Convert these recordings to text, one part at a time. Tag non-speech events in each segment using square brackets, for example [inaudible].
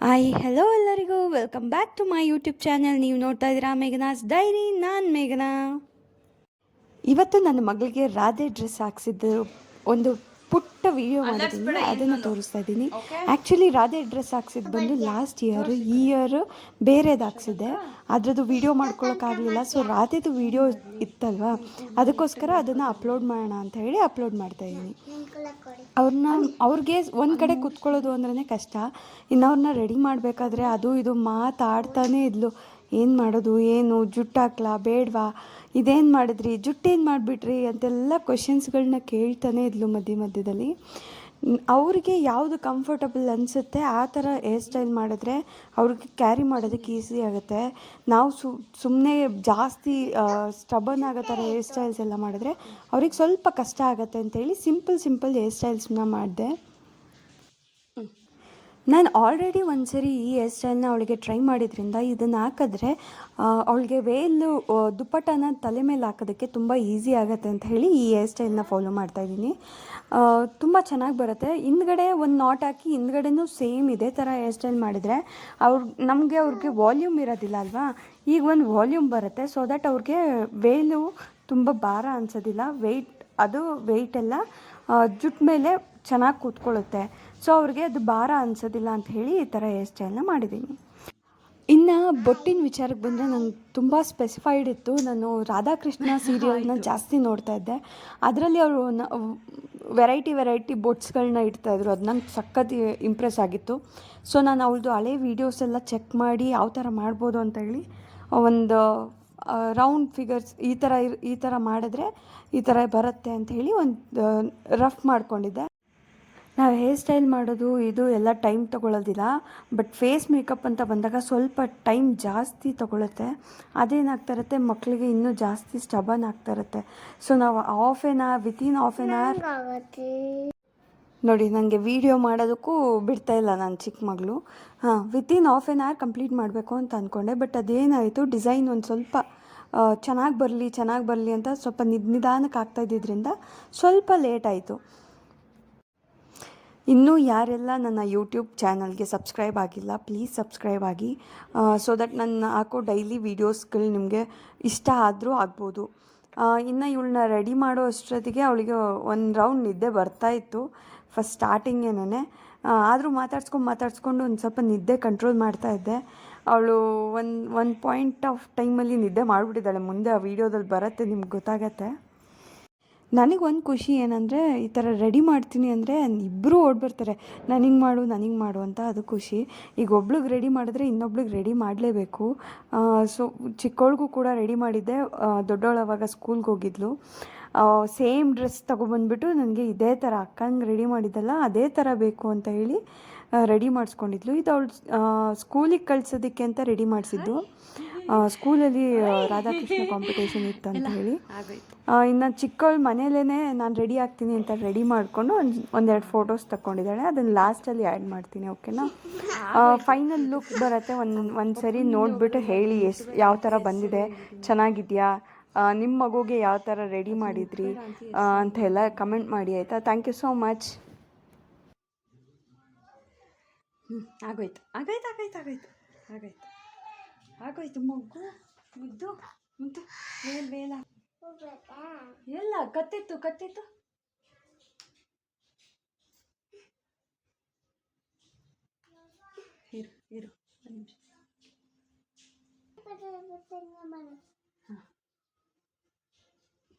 Hi hello ಎಲ್ಲರಿಗೂ. Welcome back to my YouTube channel ನೀವು ನೋಡ್ತಾ ಇದ್ದೀರಾ ಮೇಘನಾಸ್ ಡೈರಿ, ನಾನು ಮೇಘನಾ. ಇವತ್ತು ನನ್ನ ಮಗಳಿಗೆ ರಾಧೆ ಡ್ರೆಸ್ ಹಾಕ್ಸಿದ್ದು ಒಂದು ಪುಟ್ಟ ವಿಡಿಯೋ ಮಾಡಿದ್ದೀನಿ ಅದನ್ನು ತೋರಿಸ್ತಾ ಇದ್ದೀನಿ ಆ್ಯಕ್ಚುಲಿ ರಾಧೆ ಡ್ರೆಸ್ ಹಾಕ್ಸಿದ್ದು ಬಂದು ಲಾಸ್ಟ್ ಇಯರ್ ಈ ಇಯರ್ ಬೇರೆದು ಹಾಕ್ಸಿದ್ದೆ. ಅದರದ್ದು ವಿಡಿಯೋ ಮಾಡ್ಕೊಳ್ಳೋಕ್ಕಾಗಲಿಲ್ಲ ಸೊ ರಾಧೆದು ವಿಡಿಯೋ ಇತ್ತಲ್ವಾ? ಅದಕ್ಕೋಸ್ಕರ ಅದನ್ನು ಅಪ್ಲೋಡ್ ಮಾಡೋಣ ಅಂತ ಹೇಳಿ ಅಪ್ಲೋಡ್ ಮಾಡ್ತಾ ಇದ್ದೀನಿ ಅವ್ರನ್ನ ಅವ್ರಿಗೆ ಒಂದು ಕಡೆ ಕುತ್ಕೊಳ್ಳೋದು ಅಂದ್ರೇ ಕಷ್ಟ. ಇನ್ನು ಅವ್ರನ್ನ ರೆಡಿ ಮಾಡಬೇಕಾದ್ರೆ ಅದು ಇದು ಮಾತಾಡ್ತಾನೇ ಇದ್ಲು. ಏನು ಮಾಡೋದು, ಏನು ಜುಟ್ಟು ಹಾಕ್ಲಾ ಬೇಡವಾ? ಇದೇನು ಮಾಡಿದ್ರಿ? ಜುಟ್ಟೇನು ಮಾಡಿಬಿಟ್ರಿ? ಅಂತೆಲ್ಲ ಕ್ವಶನ್ಸ್ಗಳನ್ನ ಕೇಳ್ತಾನೆ ಇದ್ಲು ಮಧ್ಯ ಮಧ್ಯದಲ್ಲಿ. ಅವ್ರಿಗೆ ಯಾವುದು ಕಂಫರ್ಟಬಲ್ ಅನಿಸುತ್ತೆ, ಆ ಥರ ಹೇರ್ ಸ್ಟೈಲ್ ಮಾಡಿದ್ರೆ ಅವ್ರಿಗೆ ಕ್ಯಾರಿ ಮಾಡೋದಕ್ಕೆ ಈಸಿ ಆಗುತ್ತೆ. ನಾವು ಸುಮ್ಮನೆ ಜಾಸ್ತಿ ಸ್ಟಬನ್ ಆಗೋ ಥರ ಹೇರ್ ಸ್ಟೈಲ್ಸ್ ಎಲ್ಲ ಮಾಡಿದ್ರೆ ಅವ್ರಿಗೆ ಸ್ವಲ್ಪ ಕಷ್ಟ ಆಗುತ್ತೆ ಅಂತೇಳಿ ಸಿಂಪಲ್ ಸಿಂಪಲ್ ಹೇರ್ ಸ್ಟೈಲ್ಸ್ನ ಮಾಡಿದೆ. ನಾನು ಆಲ್ರೆಡಿ ಒಂದು ಸರಿ ಈ ಹೇರ್ ಸ್ಟೈಲ್ನ ಅವಳಿಗೆ ಟ್ರೈ ಮಾಡಿದ್ರಿಂದ ಇದನ್ನು ಹಾಕಿದ್ರೆ ಅವಳಿಗೆ ವೇಲು ದುಪ್ಪಟ್ಟನ ತಲೆ ಮೇಲೆ ಹಾಕೋದಕ್ಕೆ ತುಂಬ ಈಸಿ ಆಗುತ್ತೆ ಅಂತ ಹೇಳಿ ಈ ಹೇರ್ ಸ್ಟೈಲ್ನ ಫಾಲೋ ಮಾಡ್ತಾಯಿದ್ದೀನಿ ತುಂಬ ಚೆನ್ನಾಗಿ ಬರುತ್ತೆ. ಹಿಂದ್ಗಡೆ ಒಂದು ನಾಟ್ ಹಾಕಿ ಹಿಂದ್ಗಡೆನೂ ಸೇಮ್ ಇದೇ ಥರ ಹೇರ್ ಸ್ಟೈಲ್ ಮಾಡಿದರೆ ಅವ್ರ, ನಮಗೆ ಅವ್ರಿಗೆ ವಾಲ್ಯೂಮ್ ಇರೋದಿಲ್ಲ ಅಲ್ವಾ? ಈಗ ಒಂದು ವಾಲ್ಯೂಮ್ ಬರುತ್ತೆ ಸೊ ದಟ್ ಅವ್ರಿಗೆ ವೇಲು ತುಂಬ ಭಾರ ಅನ್ಸೋದಿಲ್ಲ. ವೆಯ್ಟ್ ಅದು ವೆಯ್ಟೆಲ್ಲ ಜುಟ್ ಮೇಲೆ ಚೆನ್ನಾಗಿ ಕೂತ್ಕೊಳ್ಳುತ್ತೆ. ಸೊ ಅವ್ರಿಗೆ ಅದು ಭಾರ ಅನ್ಸೋದಿಲ್ಲ ಅಂತ ಹೇಳಿ ಈ ಥರ ಹೇರ್ ಸ್ಟೈಲ್ನ ಮಾಡಿದ್ದೀನಿ ಇನ್ನು ಬೊಟ್ಟಿನ ವಿಚಾರಕ್ಕೆ ಬಂದರೆ ನಂಗೆ ತುಂಬ ಸ್ಪೆಸಿಫೈಡ್ ಇತ್ತು. ನಾನು ರಾಧಾಕೃಷ್ಣ [laughs] ಸೀರಿಯಲ್ನ ಜಾಸ್ತಿ ನೋಡ್ತಾ ಇದ್ದೆ. ಅದರಲ್ಲಿ ಅವರು ವೆರೈಟಿ ವೆರೈಟಿ ಬೊಟ್ಸ್ಗಳನ್ನ ಇಡ್ತಾಯಿದ್ರು ಅದು ನಂಗೆ ಸಖತ್ ಇಂಪ್ರೆಸ್ ಆಗಿತ್ತು. ಸೊ ನಾನು ಅವಳದು ಹಳೆ ವೀಡಿಯೋಸ್ ಎಲ್ಲ ಚೆಕ್ ಮಾಡಿ ಯಾವ ಥರ ಮಾಡ್ಬೋದು ಅಂತ ಹೇಳಿ ಒಂದು ರೌಂಡ್ ಫಿಗರ್ಸ್ ಈ ಥರ ಇರ್- ಈ ಥರ ಮಾಡಿದ್ರೆ ಈ ಥರ ಬರುತ್ತೆ ಅಂತ ಹೇಳಿ ಒಂದು ರಫ್ ಮಾಡ್ಕೊಂಡಿದ್ದೆ. ನಾವು ಹೇರ್ ಸ್ಟೈಲ್ ಮಾಡೋದು, ಇದು ಎಲ್ಲ ಟೈಮ್ ತೊಗೊಳ್ಳೋದಿಲ್ಲ ಬಟ್ ಫೇಸ್ ಮೇಕಪ್ ಅಂತ ಬಂದಾಗ ಸ್ವಲ್ಪ ಟೈಮ್ ಜಾಸ್ತಿ ತೊಗೊಳುತ್ತೆ. ಅದೇನಾಗ್ತಾ ಇರುತ್ತೆ ಮಕ್ಕಳಿಗೆ ಇನ್ನೂ ಜಾಸ್ತಿ ಸ್ಟಬನ್ ಆಗ್ತಾ ಇರುತ್ತೆ. ಸೊ ನಾವು half an hour in half an hour ನೋಡಿ ನನಗೆ ವೀಡಿಯೋ ಮಾಡೋದಕ್ಕೂ ಬಿಡ್ತಾ ಇಲ್ಲ ನಾನು ಚಿಕ್ಕ ಮಗಳು. ಹಾಂ within half an hour complete ಮಾಡಬೇಕು ಅಂತ ಅಂದ್ಕೊಂಡೆ ಬಟ್ ಅದೇನಾಯಿತು ಡಿಸೈನ್ ಒಂದು ಸ್ವಲ್ಪ ಚೆನ್ನಾಗಿ ಬರಲಿ ಚೆನ್ನಾಗಿ ಬರಲಿ ಅಂತ ಸ್ವಲ್ಪ ನಿಧಾನಕ್ಕೆ ಆಗ್ತಾ ಇದ್ದಿದ್ದರಿಂದ ಸ್ವಲ್ಪ ಲೇಟ್ ಆಯಿತು. ಇನ್ನೂ ಯಾರೆಲ್ಲ ನನ್ನ ಯೂಟ್ಯೂಬ್ ಚಾನಲ್ಗೆ ಸಬ್ಸ್ಕ್ರೈಬ್ ಆಗಿಲ್ಲ ಪ್ಲೀಸ್ ಸಬ್ಸ್ಕ್ರೈಬ್ ಆಗಿ. ಸೊ ದಟ್ ನನ್ನ ಹಾಕೋ ಡೈಲಿ ವೀಡಿಯೋಸ್ಗಳು ನಿಮಗೆ ಇಷ್ಟ ಆದರೂ ಆಗ್ಬೋದು. ಇನ್ನು ಇವಳನ್ನ ರೆಡಿ ಮಾಡೋ ಅಷ್ಟೊತ್ತಿಗೆ ಅವಳಿಗೆ ಒಂದು ರೌಂಡ್ ನಿದ್ದೆ ಬರ್ತಾ ಇತ್ತು ಫಸ್ಟ್ ಸ್ಟಾರ್ಟಿಂಗೇನೇ ಆದರೂ ಮಾತಾಡ್ಸ್ಕೊಂಡು ಮಾತಾಡ್ಸ್ಕೊಂಡು ಒಂದು ಸ್ವಲ್ಪ ನಿದ್ದೆ ಕಂಟ್ರೋಲ್ ಮಾಡ್ತಾ ಇದ್ದೆ. ಅವಳು ಒಂದು ಒಂದು ಪಾಯಿಂಟ್ ಆಫ್ ಟೈಮಲ್ಲಿ ನಿದ್ದೆ ಮಾಡಿಬಿಟ್ಟಿದ್ದಾಳೆ. ಮುಂದೆ ಆ ವೀಡಿಯೋದಲ್ಲಿ ಬರುತ್ತೆ, ನಿಮ್ಗೆ ಗೊತ್ತಾಗತ್ತೆ. ನನಗೆ ಒಂದು ಖುಷಿ ಏನಂದರೆ ಈ ಥರ ರೆಡಿ ಮಾಡ್ತೀನಿ ಅಂದರೆ ಇಬ್ಬರು ಓಡ್ಬರ್ತಾರೆ ನನಗೆ ಮಾಡು ನನಗೆ ಮಾಡು ಅಂತ ಅದು ಖುಷಿ. ಈಗ ಒಬ್ಳಿಗೆ ರೆಡಿ ಮಾಡಿದ್ರೆ ಇನ್ನೊಬ್ಳಿಗೆ ರೆಡಿ ಮಾಡಲೇಬೇಕು. ಸೊ ಚಿಕ್ಕವಳಿಗೂ ಕೂಡ ರೆಡಿ ಮಾಡಿದ್ದೆ. ದೊಡ್ಡವಳು ಅವಾಗ ಸ್ಕೂಲ್ಗೆ ಹೋಗಿದ್ಲು. ಸೇಮ್ ಡ್ರೆಸ್ ತೊಗೊಬಂದ್ಬಿಟ್ಟು ನನಗೆ ಇದೇ ಥರ ಅಕ್ಕಂಗೆ ರೆಡಿ ಮಾಡಿದ್ದಲ್ಲ, ಅದೇ ಥರ ಬೇಕು ಅಂತ ಹೇಳಿ ರೆಡಿ ಮಾಡಿಸ್ಕೊಂಡಿದ್ಲು. ಇದು ಅವಳು ಸ್ಕೂಲಿಗೆ ಕಳ್ಸೋದಕ್ಕೆ ಅಂತ ರೆಡಿ ಮಾಡಿಸಿದ್ದು. ಸ್ಕೂಲಲ್ಲಿ ರಾಧಾಕೃಷ್ಣ ಕಾಂಪಿಟೇಷನ್ ಇತ್ತು ಅಂತ ಹೇಳಿ. ಇನ್ನು ಚಿಕ್ಕವಳು ಮನೇಲೇ ನಾನು ರೆಡಿ ಆಗ್ತೀನಿ ಅಂತ ರೆಡಿ ಮಾಡಿಕೊಂಡು ಒಂದು ಒಂದೆರಡು ಫೋಟೋಸ್ ತಗೊಂಡಿದ್ದಾಳೆ ಅದನ್ನು ಲಾಸ್ಟಲ್ಲಿ ಆ್ಯಡ್ ಮಾಡ್ತೀನಿ ಓಕೆನಾ ಫೈನಲ್ ಲುಕ್ ಬರುತ್ತೆ. ಒಂದು ಒಂದು ಸರಿ ನೋಡಿಬಿಟ್ಟು ಹೇಳಿ ಎಷ್ಟು ಯಾವ ಥರ ಬಂದಿದೆ? ಚೆನ್ನಾಗಿದೆಯಾ? ನಿಮ್ಮ ಮಗುಗೆ ಯಾವ ಥರ ರೆಡಿ ಮಾಡಿದ್ರಿ? ಅಂತ ಎಲ್ಲ ಕಮೆಂಟ್ ಮಾಡಿ ಆಯಿತಾ? ಥ್ಯಾಂಕ್ ಯು ಸೋ ಮಚ್ ಹ್ಞೂ ಆಗೋಯ್ತು. ಆಗೋಯ್ತು ಆಗೋಯ್ತು ಆಗೋಯ್ತು ಆಗೋಯ್ತು. ಆಗೋಯ್ತು ಮಗು. ಮುದ್ದು ಮುದ್ದು. ವೇಲ್ ವೇಲ ಎಲ್ಲ ಕತ್ತಿತ್ತು ಕತ್ತಿತ್ತು. ಇರು ಇರು ಒಂದು ನಿಮಿಷ.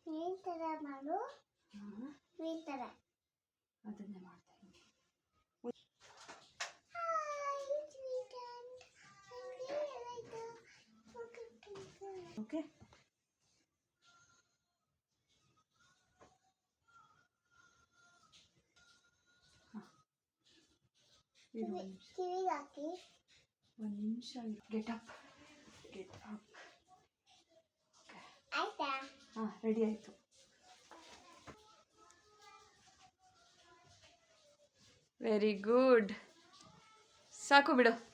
ಈ ತರ ಮಾಡು ಈ ತರ. ಅದನ್ನೇ ಮಾಡ್ತಾ ಇರು ಒಂದು ನಿಮಿಷ ಗೆಟ್ ಅಪ್ ಗೆಟ್ ಅಪ್ ಆಯ್ತಾ? ಹಾಂ ರೆಡಿ ಆಯಿತು. ವೆರಿ ಗುಡ್ ಸಾಕು ಬಿಡು.